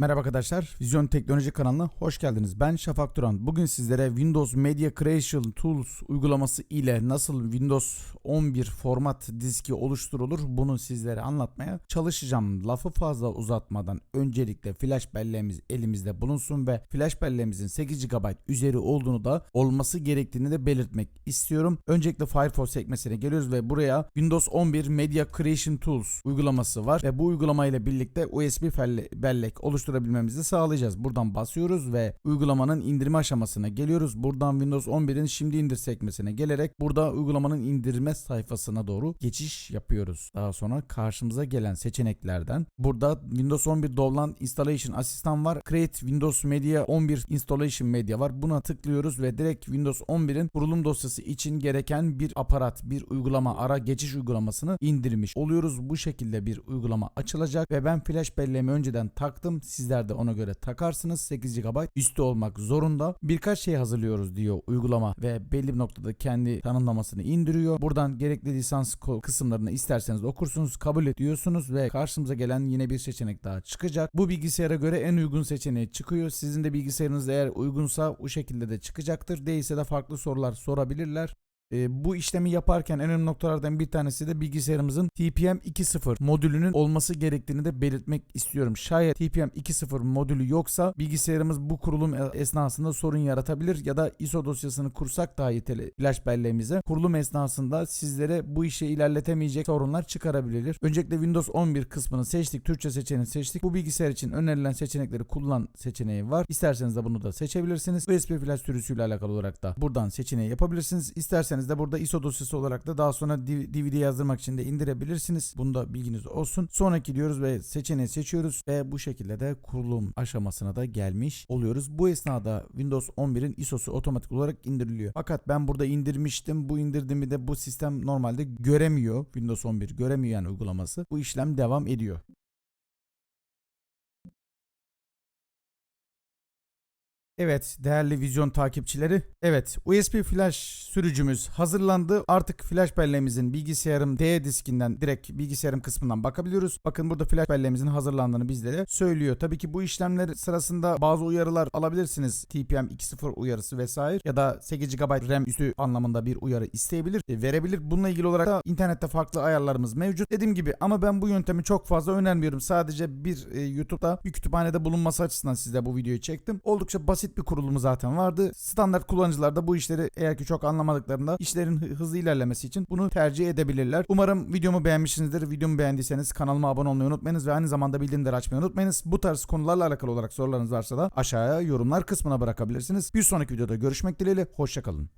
Merhaba arkadaşlar, Vizyon Teknoloji kanalına hoş geldiniz. Ben Şafak Duran. Bugün sizlere Windows Media Creation Tools uygulaması ile nasıl Windows 11 format diski oluşturulur bunu sizlere anlatmaya çalışacağım. Lafı fazla uzatmadan öncelikle flash belleğimiz elimizde bulunsun ve flash belleğimizin 8 GB üzeri olduğunu da olması gerektiğini de belirtmek istiyorum. Öncelikle Firefox sekmesine geliyoruz ve buraya Windows 11 Media Creation Tools uygulaması var ve bu uygulama ile birlikte USB bellek oluşturabilmemizi sağlayacağız. Buradan basıyoruz ve uygulamanın indirme aşamasına geliyoruz. Buradan Windows 11'in şimdi indir sekmesine gelerek burada uygulamanın indirme sayfasına doğru geçiş yapıyoruz. Daha sonra karşımıza gelen seçeneklerden burada Windows 11 Dovlan Installation Asistan var. Create Windows Media 11 Installation Media var. Buna tıklıyoruz ve direkt Windows 11'in kurulum dosyası için gereken bir aparat, bir uygulama, ara geçiş uygulamasını indirmiş oluyoruz. Bu şekilde bir uygulama açılacak ve ben flash belleğimi önceden taktım. Sizler de ona göre takarsınız. 8 GB üstü olmak zorunda. Birkaç şey hazırlıyoruz diyor uygulama ve belli bir noktada kendi tanımlamasını indiriyor. Buradan gerekli lisans kısımlarını isterseniz okursunuz, kabul ediyorsunuz ve karşımıza gelen yine bir seçenek daha çıkacak. Bu bilgisayara göre en uygun seçeneği çıkıyor. Sizin de bilgisayarınız eğer uygunsa o şekilde de çıkacaktır. Değilse de farklı sorular sorabilirler. E, bu işlemi yaparken en önemli noktalardan bir tanesi de bilgisayarımızın TPM 2.0 modülünün olması gerektiğini de belirtmek istiyorum. Şayet TPM 2.0 modülü yoksa bilgisayarımız bu kurulum e- esnasında sorun yaratabilir ya da ISO dosyasını kursak dahi tele, flash belleğimize kurulum esnasında sizlere bu işi ilerletemeyecek sorunlar çıkarabilir. Öncelikle Windows 11 kısmını seçtik. Türkçe seçeneğini seçtik. Bu bilgisayar için önerilen seçenekleri kullan seçeneği var. İsterseniz de bunu da seçebilirsiniz. USB flash sürüsüyle alakalı olarak da buradan seçeneği yapabilirsiniz. İsterseniz de burada ISO dosyası olarak da daha sonra DVD yazdırmak için de indirebilirsiniz. Bunda bilginiz olsun. Sonraki diyoruz ve seçeneği seçiyoruz ve bu şekilde de kurulum aşamasına da gelmiş oluyoruz. Bu esnada Windows 11'in ISO'su otomatik olarak indiriliyor. Fakat ben burada indirmiştim. Bu indirdiğimi de bu sistem normalde göremiyor. Windows 11 göremiyor yani uygulaması. Bu işlem devam ediyor. Evet değerli vizyon takipçileri. Evet USB flash sürücümüz hazırlandı. Artık flash belleğimizin bilgisayarım D diskinden direkt bilgisayarım kısmından bakabiliyoruz. Bakın burada flash belleğimizin hazırlandığını bizlere söylüyor. Tabii ki bu işlemler sırasında bazı uyarılar alabilirsiniz. TPM 2.0 uyarısı vesaire ya da 8 GB RAM üstü anlamında bir uyarı isteyebilir, e, verebilir. Bununla ilgili olarak da internette farklı ayarlarımız mevcut. Dediğim gibi ama ben bu yöntemi çok fazla önermiyorum. Sadece bir e, YouTube'da bir kütüphanede bulunması açısından size bu videoyu çektim. Oldukça basit basit bir kurulumu zaten vardı. Standart kullanıcılar da bu işleri eğer ki çok anlamadıklarında işlerin hızlı ilerlemesi için bunu tercih edebilirler. Umarım videomu beğenmişsinizdir. Videomu beğendiyseniz kanalıma abone olmayı unutmayınız ve aynı zamanda bildirimleri açmayı unutmayınız. Bu tarz konularla alakalı olarak sorularınız varsa da aşağıya yorumlar kısmına bırakabilirsiniz. Bir sonraki videoda görüşmek dileğiyle. Hoşçakalın.